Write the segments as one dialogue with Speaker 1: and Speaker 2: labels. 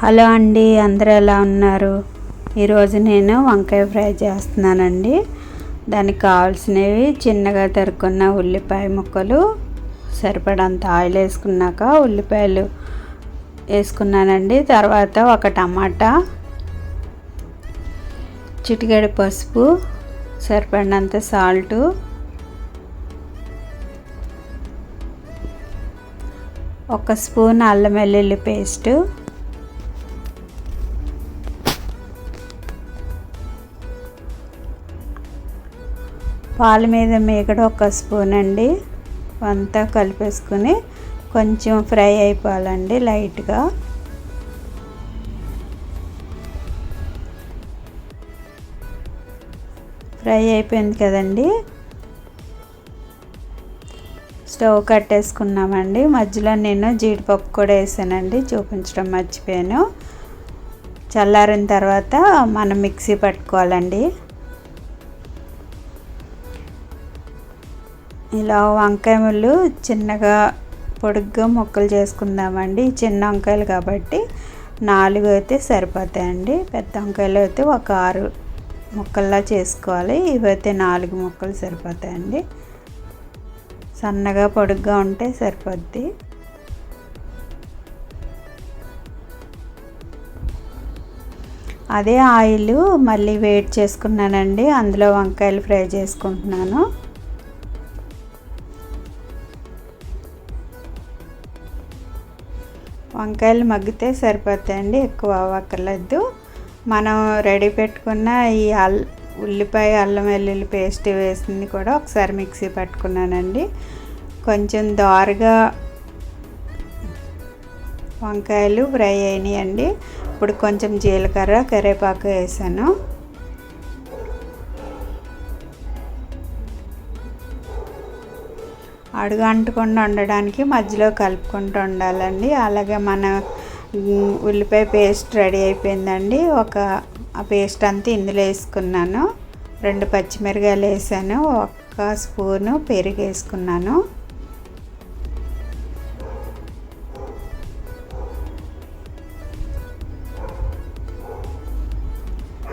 Speaker 1: Hello అండి అందరూ ఎలా ఉన్నారు? ఈరోజు నేను వంకాయ ఫ్రై చేస్తున్నానండి. దానికి కావాల్సినవి చిన్నగా తరుక్కున్న ఉల్లిపాయ ముక్కలు సరిపడంత ఆయిల్ వేసుకున్నాక ఉల్లిపాయలు వేసుకున్నానండి. తర్వాత ఒక టమాటా చిటికెడు పసుపు సరిపడినంత సాల్టు ఒక స్పూన్ అల్లం వెల్లుల్లి పేస్టు పాల మీద మేకడ ఒక స్పూన్ అండి. అంతా కలిపేసుకుని కొంచెం ఫ్రై అయిపోవాలండి లైట్గా. ఫ్రై అయిపోయింది కదండి. స్టవ్ కట్టేసుకున్నామండి. మధ్యలో నేను జీడిపప్పు కూడా వేసానండి. చూపించడం మర్చిపోయాను. చల్లారిన తర్వాత మనం మిక్సీ పట్టుకోవాలండి. ఇలా వంకాయ ముళ్ళు చిన్నగా పొడుగ్గా ముక్కలు చేసుకుందామండి. చిన్న వంకాయలు కాబట్టి నాలుగు అయితే సరిపోతాయండి. పెద్ద వంకాయలు అయితే ఒక ఆరు ముక్కల్లా చేసుకోవాలి. ఇవైతే నాలుగు ముక్కలు సరిపోతాయండి. సన్నగా పొడుగ్గా ఉంటే సరిపోద్ది. అదే ఆయిల్ మళ్ళీ వేడి చేసుకున్నానండి. అందులో వంకాయలు ఫ్రై చేసుకుంటున్నాను. వంకాయలు మగ్గితే సరిపోతాయండి ఎక్కువ అవ్వక్కర్లేదు. మనం రెడీ పెట్టుకున్న ఈ అల్ ఉల్లిపాయ అల్లం వెల్లుల్లి పేస్ట్ వేసింది కూడా ఒకసారి మిక్సీ పట్టుకున్నానండి. కొంచెం దారుగా వంకాయలు ఫ్రై అయినాయండి. ఇప్పుడు కొంచెం జీలకర్ర కరివేపాకు వేసాను. అడుగు అంటకుండా ఉండడానికి మధ్యలో కలుపుకుంటూ ఉండాలండి. అలాగే మన ఉల్లిపాయ పేస్ట్ రెడీ అయిపోయిందండి. ఒక ఆ పేస్ట్ అంతా ఇందులో వేసుకున్నాను. రెండు పచ్చిమిరకాయలు వేసాను. ఒక్క స్పూను పెరుగు వేసుకున్నాను.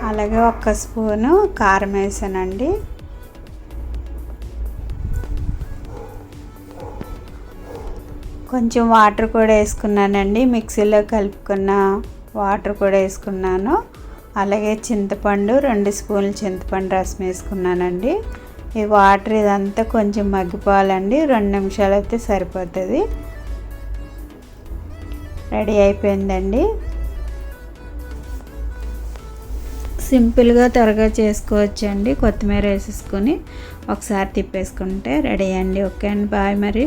Speaker 1: అలాగే ఒక్క స్పూను కారం వేసానండి. కొంచెం వాటర్ కూడా వేసుకున్నానండి. మిక్సీలో కలుపుకున్న వాటర్ కూడా వేసుకున్నాను. అలాగే చింతపండు రెండు స్పూన్లు చింతపండు రసం వేసుకున్నానండి. ఈ వాటర్ ఇదంతా కొంచెం మగ్గిపోవాలండి. రెండు నిమిషాలు అయితే సరిపోతుంది. రెడీ అయిపోయిందండి. సింపుల్గా త్వరగా చేసుకోవచ్చు అండి కొత్తిమీర వేసేసుకొని ఒకసారి తిప్పేసుకుంటే రెడీ అండి. ఓకే అండి. బాయ్ మరి.